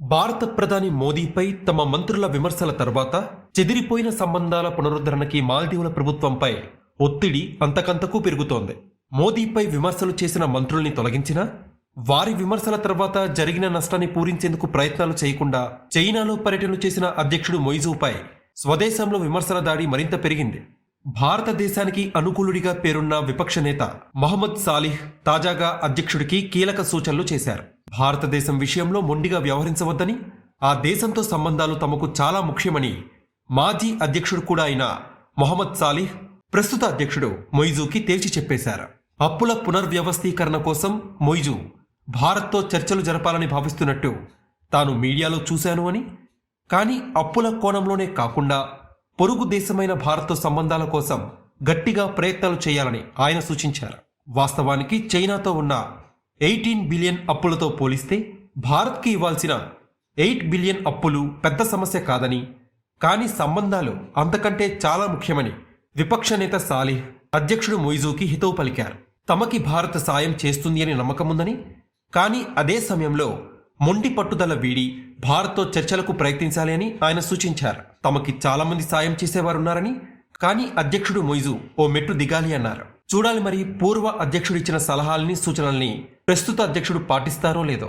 భారత ప్రధాని మోదీపై తమ మంత్రుల విమర్శల తర్వాత చెదిరిపోయిన సంబంధాల పునరుద్ధరణకి మాల్దీవుల ప్రభుత్వంపై ఒత్తిడి అంతకంతకు పెరుగుతోంది. మోదీపై విమర్శలు చేసిన మంత్రుల్ని తొలగించినా వారి విమర్శల తర్వాత జరిగిన నష్టాన్ని పూరించేందుకు ప్రయత్నాలు చేయకుండా చైనాలో పర్యటనలు చేసిన అధ్యక్షుడు మొయిజుపై స్వదేశంలో విమర్శల దాడి మరింత పెరిగింది. భారతదేశానికి అనుకూలుడిగా పేరున్న విపక్ష నేత మహమ్మద్ సాలిహ్ తాజాగా అధ్యక్షుడికి కీలక సూచనలు చేశారు. భారతదేశం విషయంలో మొండిగా వ్యవహరించవద్దని ఆ దేశంతో సంబంధాలు తమకు చాలా ముఖ్యమని మాజీ అధ్యక్షుడు కూడా అయిన మొహమ్మద్ సాలిహ్ ప్రస్తుత అధ్యక్షుడు మొయిజుకి తేల్చి చెప్పేశారు. అప్పుల పునర్వ్యవస్థీకరణ కోసం మొయిజు భారత్తో చర్చలు జరపాలని భావిస్తున్నట్టు తాను మీడియాలో చూశాను అని కానీ అప్పుల కోణంలోనే కాకుండా పొరుగు దేశమైన భారత్తో సంబంధాల కోసం గట్టిగా ప్రయత్నాలు చేయాలని ఆయన సూచించారు. వాస్తవానికి చైనాతో ఉన్న ఎయిటీన్ బిలియన్ అప్పులతో పోలిస్తే భారత్కి ఇవ్వాల్సిన ఎయిట్ బిలియన్ అప్పులు పెద్ద సమస్య కాదని కానీ సంబంధాలు అంతకంటే చాలా ముఖ్యమని విపక్ష నేత సాలిహ్ అధ్యక్షుడు మొయిజుకి హితవు పలికారు. తమకి భారత్ సాయం చేస్తుంది అని నమ్మకముందని కానీ అదే సమయంలో మొండి పట్టుదల వీడి భారత్తో చర్చలకు ప్రయత్నించాలి అని ఆయన సూచించారు. తమకి చాలామంది సాయం చేసేవారున్నారని కానీ అధ్యక్షుడు మొయిజు ఓ మెట్టు దిగాలి అన్నారు. చూడాలి మరి పూర్వ అధ్యక్షుడు ఇచ్చిన సలహాలని సూచనల్ని ప్రస్తుత అధ్యక్షుడు పాటిస్తారో లేదో.